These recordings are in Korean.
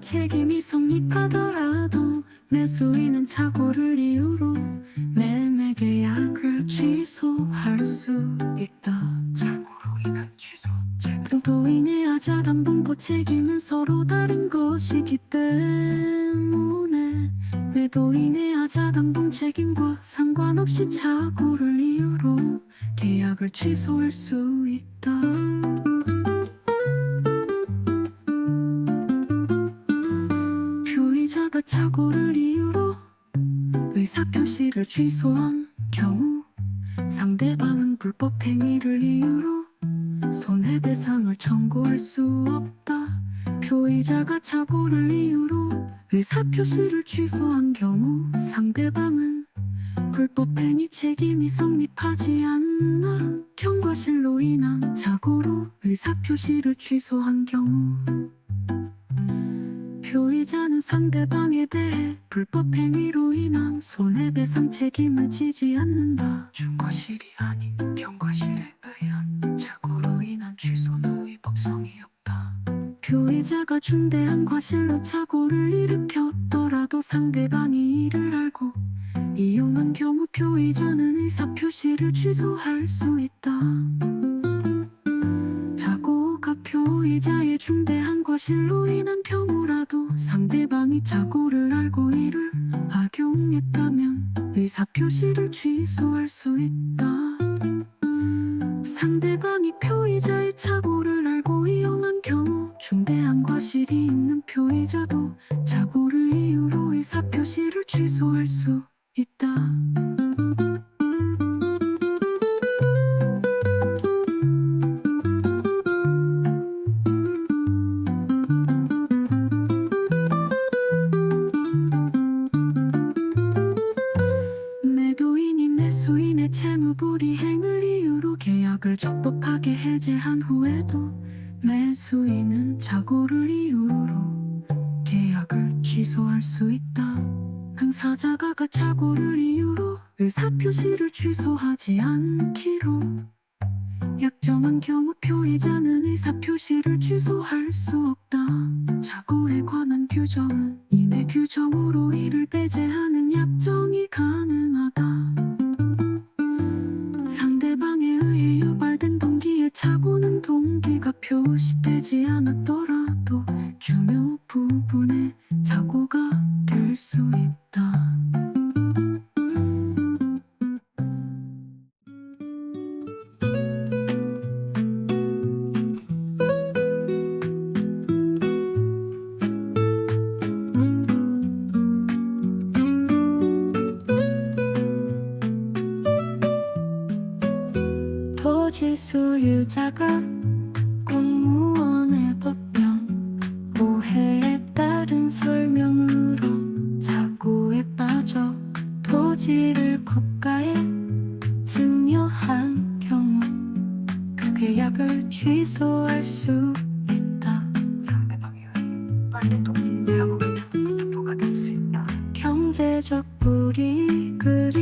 책임이 성립하더라도 매수인은 착오를 이유로 취소한 경우 상대방은 불법 행위를 이유로 손해배상을 청구할 수 없다. 표의자가 착오를 이유로 의사표시를 취소한 경우 상대방은 불법 행위 책임이 성립하지 않나 경과실로 인한 착오로 의사표시를 취소한 경우 표의자는 상대방에 대해 불법 행위로 인한 손해배상 책임을 지지 않는다. 중과실이 아닌 경과실에 의한 착오로 인한 취소는 위법성이 없다 표의자가 중대한 과실로 착오를 일으켰더라도 상대방이 이를 알고 이용한 경우 표의자는 의사표시를 취소할 수 있다. 표의자의 중대한 과실로 인한 경우라도 상대방이 착오를 알고 이를 악용했다면 의사표시를 취소할 수 있다. 상대방이 표의자의 착오를 알고 이용한 경우 중대한 과실이 있는 표의자도 착오를 이유로 의사표시를 취소할 수 있다. 정으로 이를 배제하는 약정이 가능 경제적 불이익을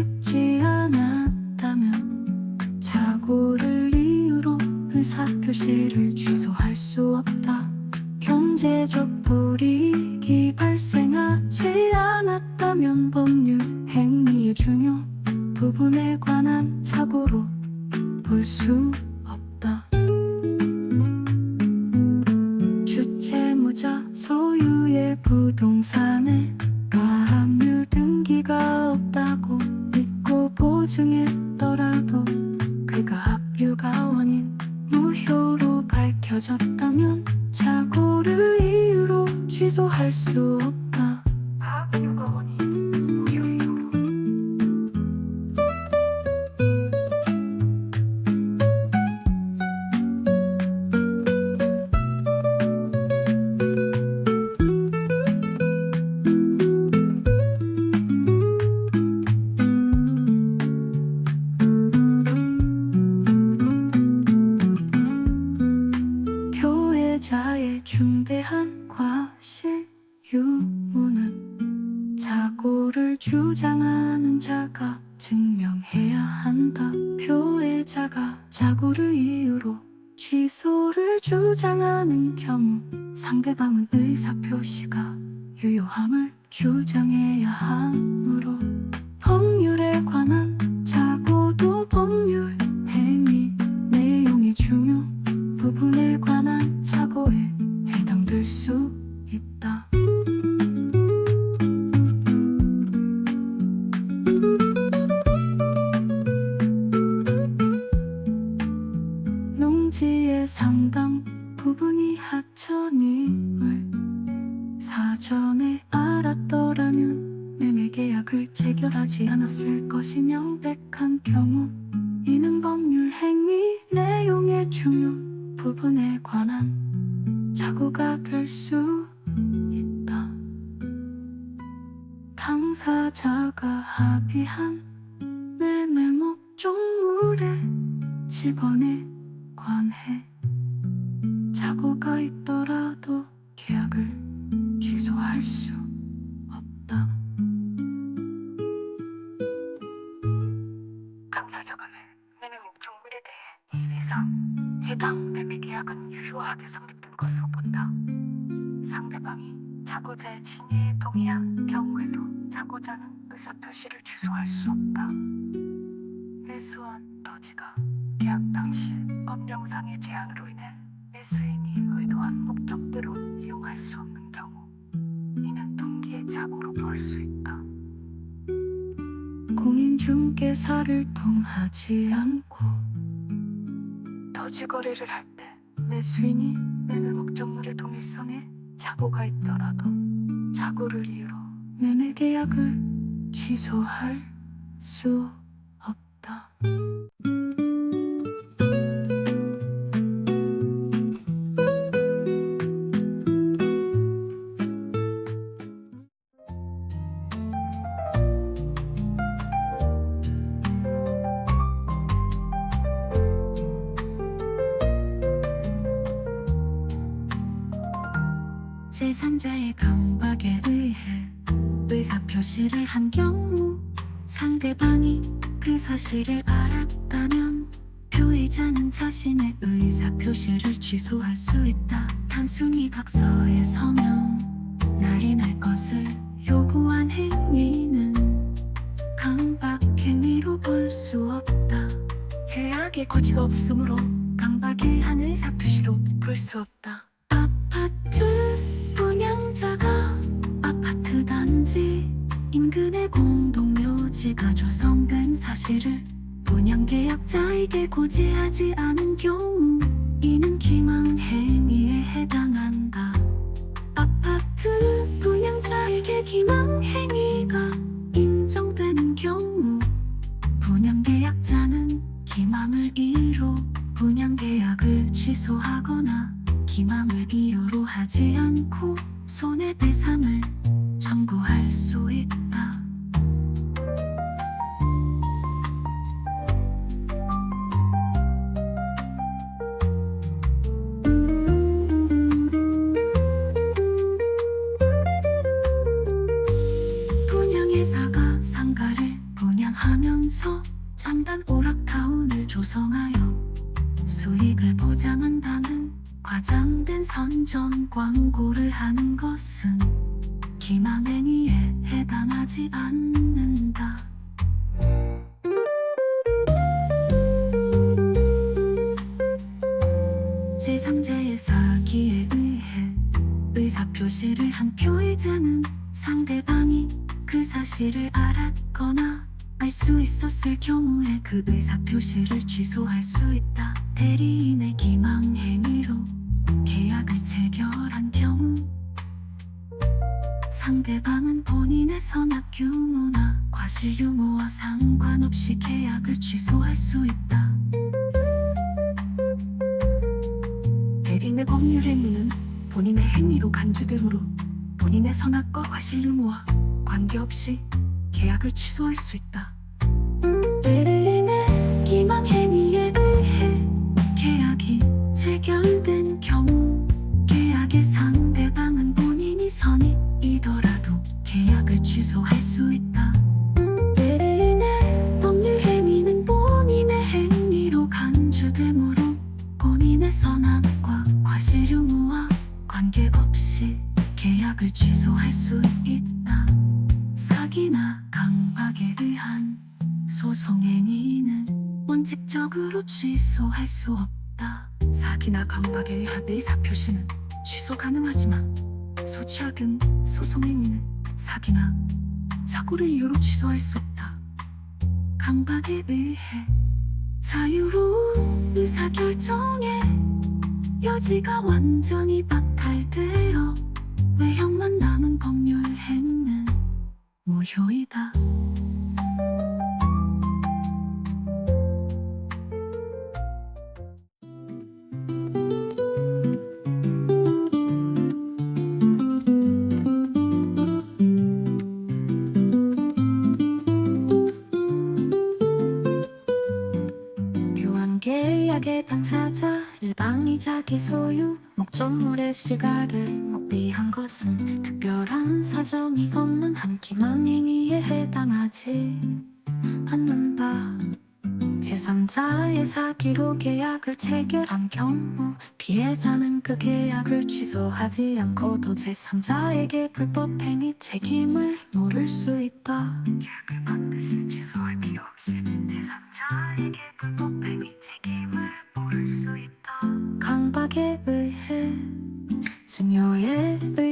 상대방이 자고자의 진위에 동의한 경우에도 자고자는 의사표시를 취소할 수 없다. 매수한 토지가 계약 당시 법령상의 제한으로 인해 매수인이 의도한 목적대로 이용할 수 없는 경우 이는 동기의 자고로 볼수 있다. 공인중개사를 통하지 않고 토지 거래를 할 때 매수인이 매매 목적물의 동일성에 자고가 있더라도 자고를 이유로 매매 계약을 취소할 수 제3자의 강박에 의해 의사표시를 한 경우 상대방이 그 사실을 알았다면 표의자는 자신의 의사표시를 취소할 수 있다. 단순히 각서에 서명 날인할 것을 요구한 행위는 강박행위로 볼 수 없다. 계약의 거지가 없으므로 강박의 한 의사표시로 볼 수 없다. 단지 인근의 공동묘지가 조성된 사실을 분양계약자에게 고지하지 않은 경우 이는 기망행위에 해당한다. 아파트 분양자에게 기망행위가 의사표시를 한 표의자는 상대방이 그 사실을 알았거나 알 수 있었을 경우에 그 의사표시를 취소할 수 있다. 대리인의 기망행위로 계약을 체결한 경우 상대방은 본인의 선악 규모나 과실 유무와 상관없이 계약을 취소할 수 있다. 대리인의 법률 행위는 본인의 행위로 간주되므로 본인의 선악과 과실 유무와 관계없이 계약을 취소할 수 있다. 대리인의 기망 행 관계없이 계약 계약을 취소할 수 있다. 사기나 강박에 의한 소송 행위는 원칙적으로 취소할 수 없다. 사기나 강박에 의한 의사 표시는 취소 가능하지만 소취하금 소송 행위는 사기나 착오를 이유로 취소할 수 없다. 강박에 의해 자유로운 의사결정에 여지가 완전히 박탈되어 외형만 남은 법률 행위는 무효이다. 계약의 당사자 일방이 자기 소유 목적물의 시가를 목비한 것은 특별한 사정이 없는 한 기망 행위에 해당하지 않는다. 제3자의 사기로 계약을 체결한 경우 피해자는 그 계약을 취소하지 않고도 제3자에게 불법 행위 책임을 물을 수 있다. 계약을 반드시 취소할 필요 없이 제3자에게 불법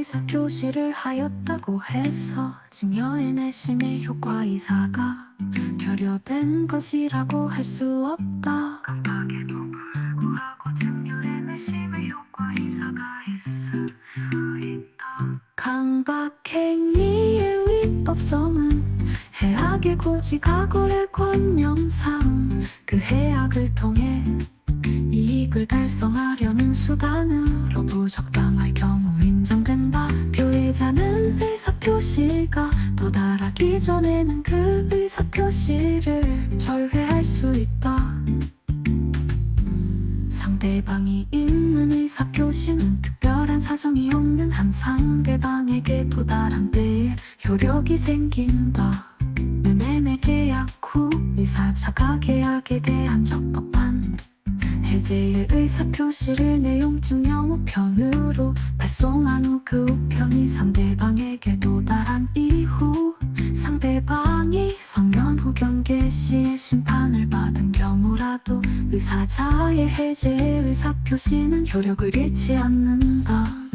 의사 표시를 하였다고 해서 증여의 내심의 효과 이사가 결여된 것이라고 할 수 없다. 강박에도 불구하고 증여의 내심의 효과 이사가 있을 수 있다. 강박 행위의 위법성은 해악의 고지가 거래 권명상 그 해악을 통해 이익을 달성하려는 수단으로 부적당할 경우. 표의자는 의사표시가 도달하기 전에는 그 의사표시를 절회할 수 있다. 상대방이 있는 의사표시는 특별한 사정이 없는 한 상대방에게 도달한 때에 효력이 생긴다. 매매 계약 후 의사자가 계약에 대한 적법한 해제의 의사표시를 내용 증명 우편으로 발송한 후 그 우편이 상대방에게 도달한 이후 상대방이 성년 후 경계 시에 심판을 받은 경우라도 의사자의 해제의 의사표시는 효력을 잃지 않는다.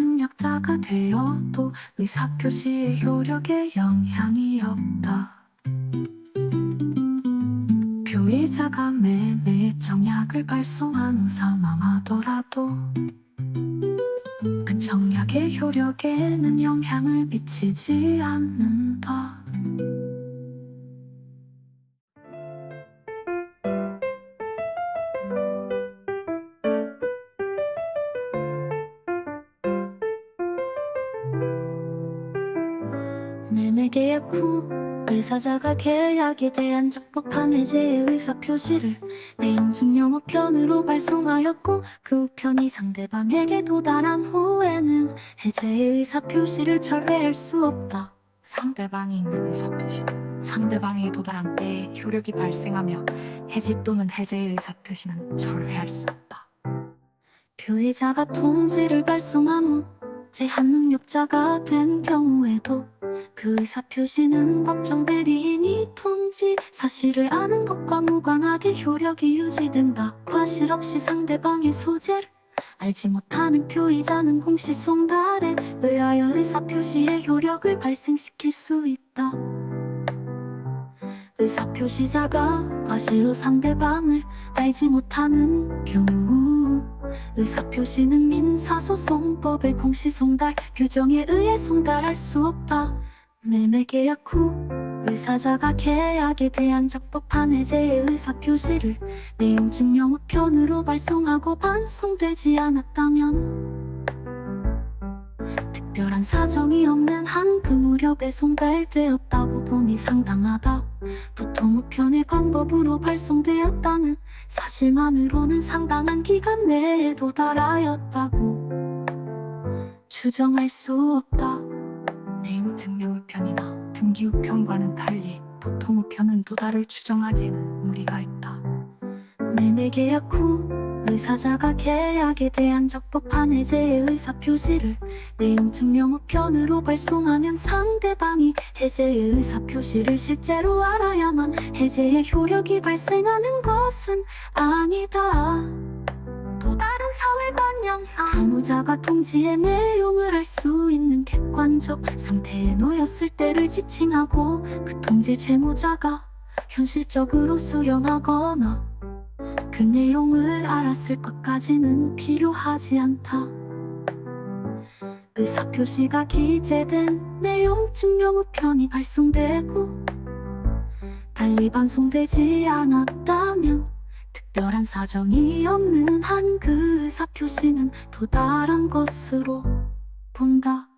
능력자가 되어도 의사표시의 효력에 영향이 없다. 표의자가 매매 청약을 발송한 후 사망하더라도 그 청약의 효력에는 영향을 미치지 않는다. 의사자가 계약에 대한 적법한 해제의 의사 표시를 내용 증명 우편으로 발송하였고 그 우편이 상대방에게 도달한 후에는 해제의 의사 표시를 철회할 수 없다. 상대방이 있는 의사표시는 상대방에게 도달한 때에 효력이 발생하며 해지 또는 해제의 의사표시는 절회할 수 없다. 표의자가 통지를 발송한 후 제한 능력자가 된 경우에도 그 의사 표시는 법정 대리인이 통지 사실을 아는 것과 무관하게 효력이 유지된다. 과실 없이 상대방의 소재를 알지 못하는 표의자는 공시송달에 의하여 의사 표시의 효력을 발생시킬 수 있다. 의사표시자가 과실로 상대방을 알지 못하는 경우 의사표시는 민사소송법의 공시송달 규정에 의해 송달할 수 없다 매매계약 후 의사자가 계약에 대한 적법한 해제의 의사 표시를 내용 증명 우편으로 발송하고 반송되지 않았다면 특별한 사정이 없는 한 그 무렵에 송달되었다고 봄이 상당하다. 보통 우편의 방법으로 발송되었다는 사실만으로는 상당한 기간 내에 도달하였다고 추정할 수 없다 증명 우편이나 등기 우편과는 달리 보통 우편은 도달을 추정하기에는 무리가 있다. 매매 계약 후 의사자가 계약에 대한 적법한 해제의 의사 표시를 내용 증명 우편으로 발송하면 상대방이 해제의 의사 표시를 실제로 알아야만 해제의 효력이 발생하는 것은 아니다. 사회관념상 채무자가 통지의 내용을 알 수 있는 객관적 상태에 놓였을 때를 지칭하고 그 통지 채무자가 현실적으로 수령하거나 그 내용을 알았을 것까지는 필요하지 않다. 의사표시가 기재된 내용 증명 우편이 발송되고 달리 반송되지 않았다면 특별한 사정이 없는 한 그 의사표시는 도달한 것으로 본다.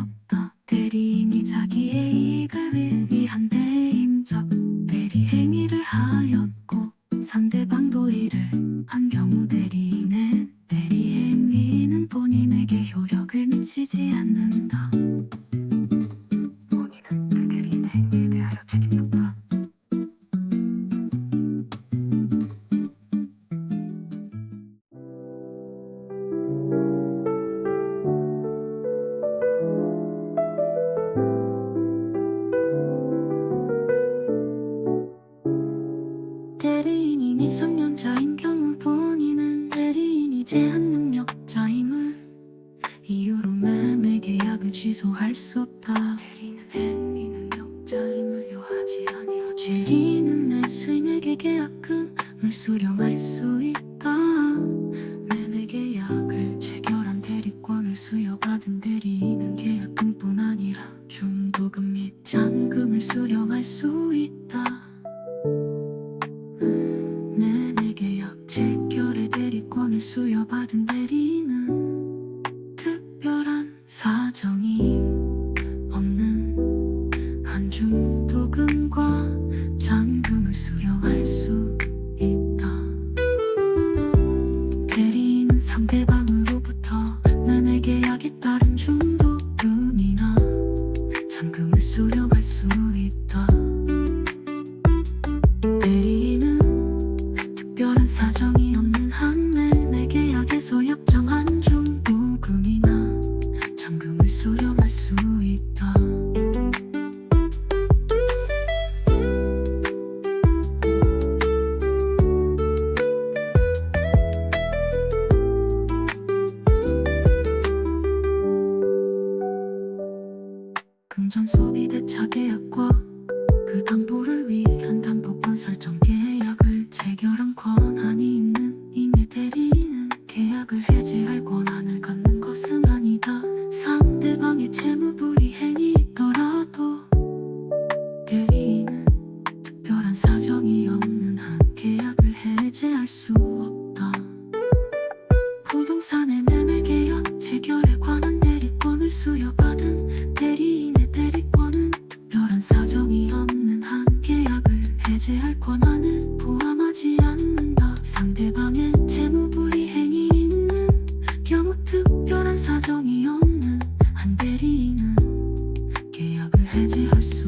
없다. 대리인이 자기의 이익을 위한 배 해지할 수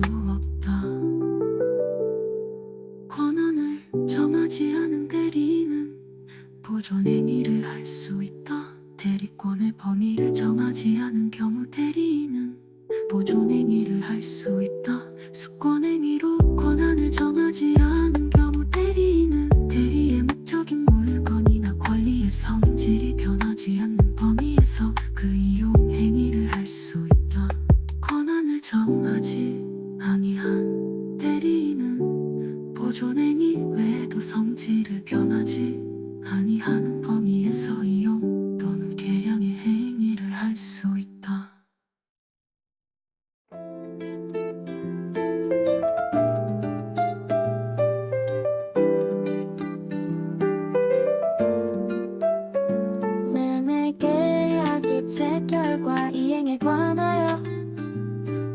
실제 결과 이행에 관하여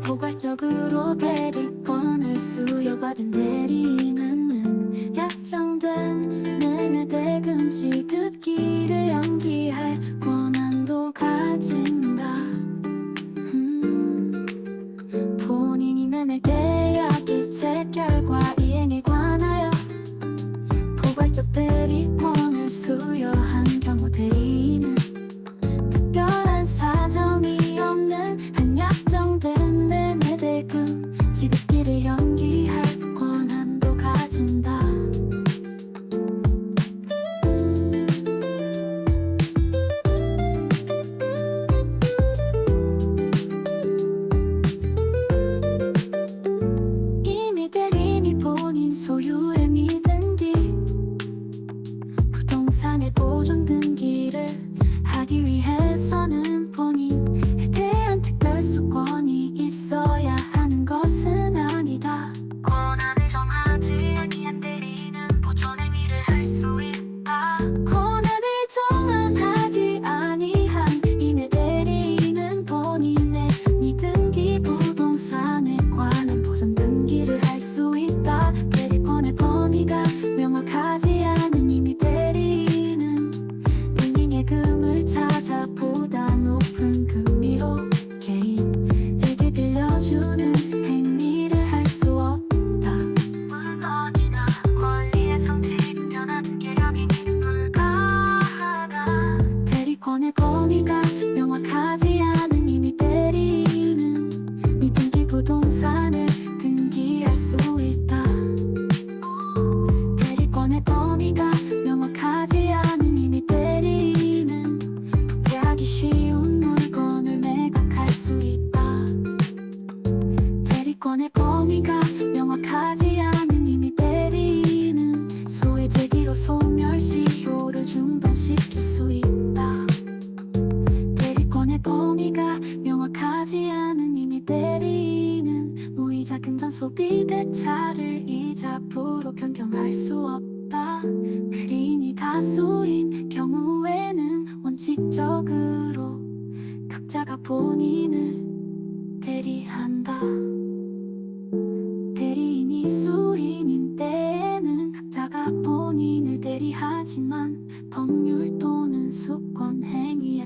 포괄적으로 대리권을 수여받은 대리인은 음, 약정된 매매 대금 지급기를 연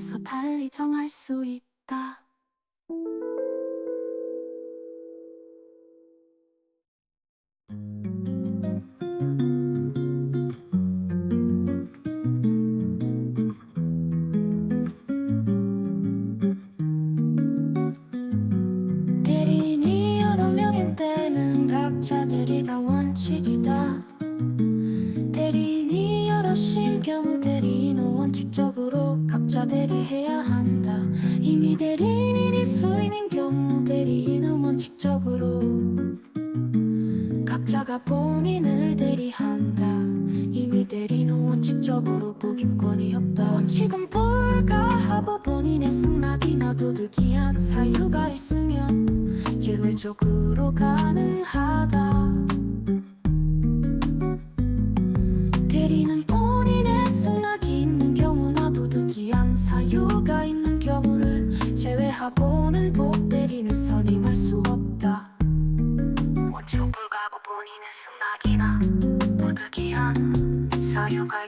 그래서 달리 정할 수 있다. 우리는 본인의 승낙이 있는 경우나 부득이한 사유가 있는 경우를 제외하고는 복 때리는 선임할 수 없다. 뭐 원칙 불가고 뭐 본인의 승낙이나 부득이한 뭐 사유가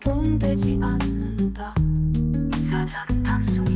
적용되지 않는다. 사자는 탐속